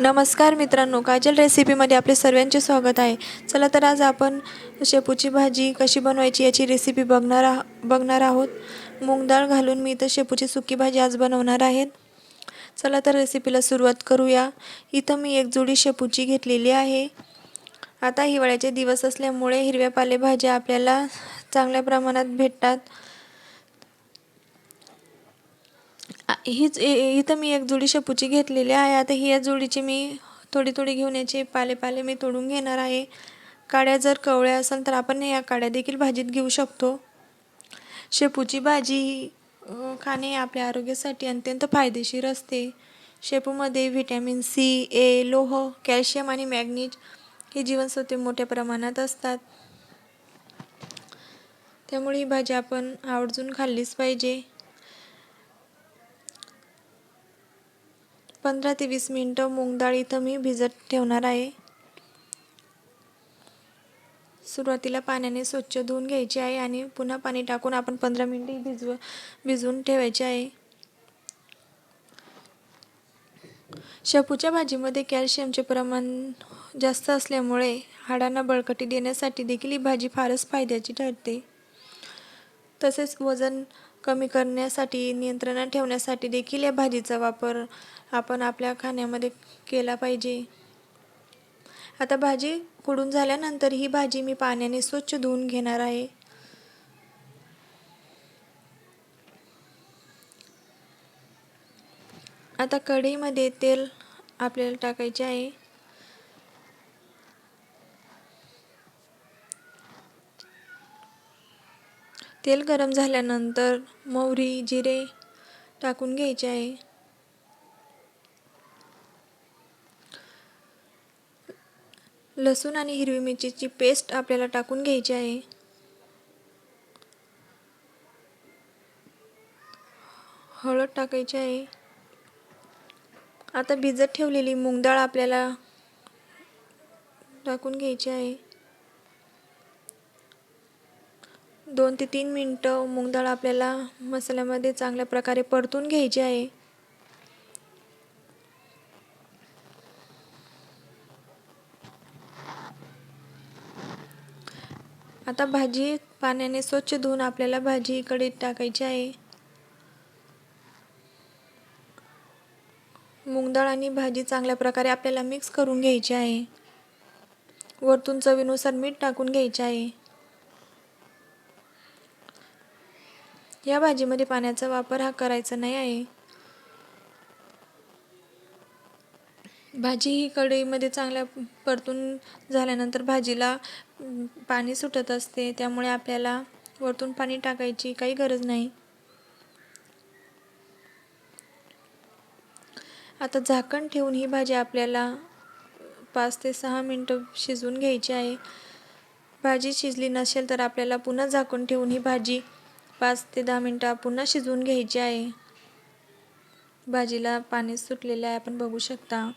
नमस्कार मित्रांनो काजल रेसिपीमध्ये आपले सर्वांचे स्वागत आहे. चला तर आज आपण शेपूची भाजी कशी बनवायची याची रेसिपी बघणार आह बघणार आहोत. मूग डाळ घालून मी इथं शेपूची सुकी भाजी आज बनवणार आहेत. चला तर रेसिपीला सुरुवात करूया. इथं मी एक जुडी शेपूची घेतलेली आहे. आता हिवाळ्याचे दिवस असल्यामुळे हिरव्या पालेभाज्या आपल्याला चांगल्या प्रमाणात भेटतात. हीच इ- इथं मी एक जोडी शेपूची घेतलेली आहे. आता ही या जोडीची मी थोडी थोडी घेऊन याचे. पाले पाले मी तोडून घेणार आहे. काड्या जर कवळ्या असेल तर आपण या काड्या देखील भाजीत घेऊ शकतो. शेपूची भाजी खाणे आपल्या आरोग्यासाठी अत्यंत फायदेशीर असते. शेपूमध्ये व्हिटॅमिन सी ए लोह कॅल्शियम आणि मॅग्नीज ही जीवनसत्वे मोठ्या प्रमाणात असतात. त्यामुळे ही भाजी आपण आवर्जून खाल्लीच पाहिजे. पंधरा ते वीस मिनटं मूग डाळ इथं मी भिजत ठेवणार आहे. सुरुवातीला पाण्याने स्वच्छ धुवून घ्यायची आहे आणि पुन्हा पाणी टाकून आपण पंधरा मिनटे भिजव भिजवून ठेवायचे आहे. शेपूच्या भाजीमध्ये कॅल्शियमचे प्रमाण जास्त असल्यामुळे हाडांना बळकटी देण्यासाठी देखील ही भाजी फारच फायद्याची ठरते. तसेच वजन कमी करण्यासाठी नियंत्रणात ठेवण्यासाठी देखील या भाजीचा वापर आपण आपल्या खाण्यामध्ये केला पाहिजे. आता भाजी कुडून झाल्यानंतर ही भाजी मी पाण्याने स्वच्छ धुवून घेणार आहे. आता कढईमध्ये तेल आपल्याला टाकायचे आहे. तेल गरम झाल्यानंतर मोहरी जिरे टाकून घ्यायचे आहे. लसूण आणि हिरवी मिरचीची पेस्ट आपल्याला टाकून घ्यायची आहे. हळद टाकायची आहे. आता भिजत ठेवलेली मूग डाळ आपल्याला टाकून घ्यायची आहे. दोन ते तीन मिनटं मूग डाळ आपल्याला मसाल्यामध्ये चांगल्या प्रकारे परतून घ्यायची आहे. आता भाजी पाण्याने स्वच्छ धुवून आपल्याला भाजी इकडे टाकायची आहे. मूग डाळ आणि भाजी चांगल्या प्रकारे आपल्याला मिक्स करून घ्यायची आहे. वरतून चवीनुसार मीठ टाकून घ्यायचे आहे. या भाजीमध्ये पाण्याचा वापर हा करायचा नाही आहे. भाजी ही कढईमध्ये चांगल्या परतून झाल्यानंतर भाजीला पाणी सुटत असते त्यामुळे आपल्याला वरतून पाणी टाकायची काही गरज नाही. आता झाकण ठेवून ही भाजी आपल्याला पाच ते सहा मिनटं शिजवून घ्यायची आहे. भाजी शिजली नसेल तर आपल्याला पुन्हा झाकून ठेवून ही भाजी पाच ते दहा मिनटं पुन्हा शिजवून घ्यायची आहे. भाजीला पाणी सुटलेलं आहे. आपण बघू शकता.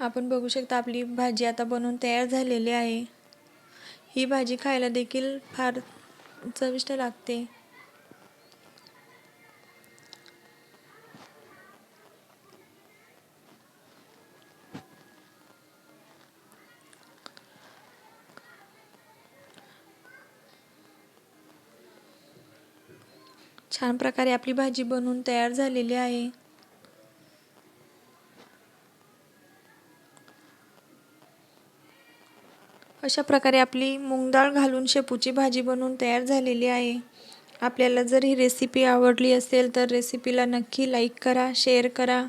आपण बघू शकता आपली भाजी आता बनवून तयार झालेली आहे. ही भाजी खायला देखील फार चविष्ट लागते. छान प्रकारे आपली भाजी बनवून तयार झालेली आहे. अशा प्रकारे आपली मूग डाळ घालून शेपूची भाजी बनवून तयार झालेली आहे. आपल्याला जर ही रेसिपी आवडली असेल तर रेसिपीला नक्की लाईक करा शेअर करा.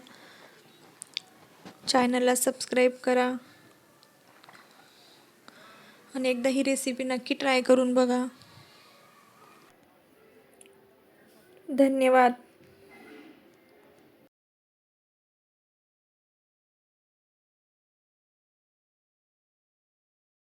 चॅनलला सबस्क्राईब करा. आणि एकदा ही रेसिपी नक्की ट्राय करून बघा. धन्यवाद.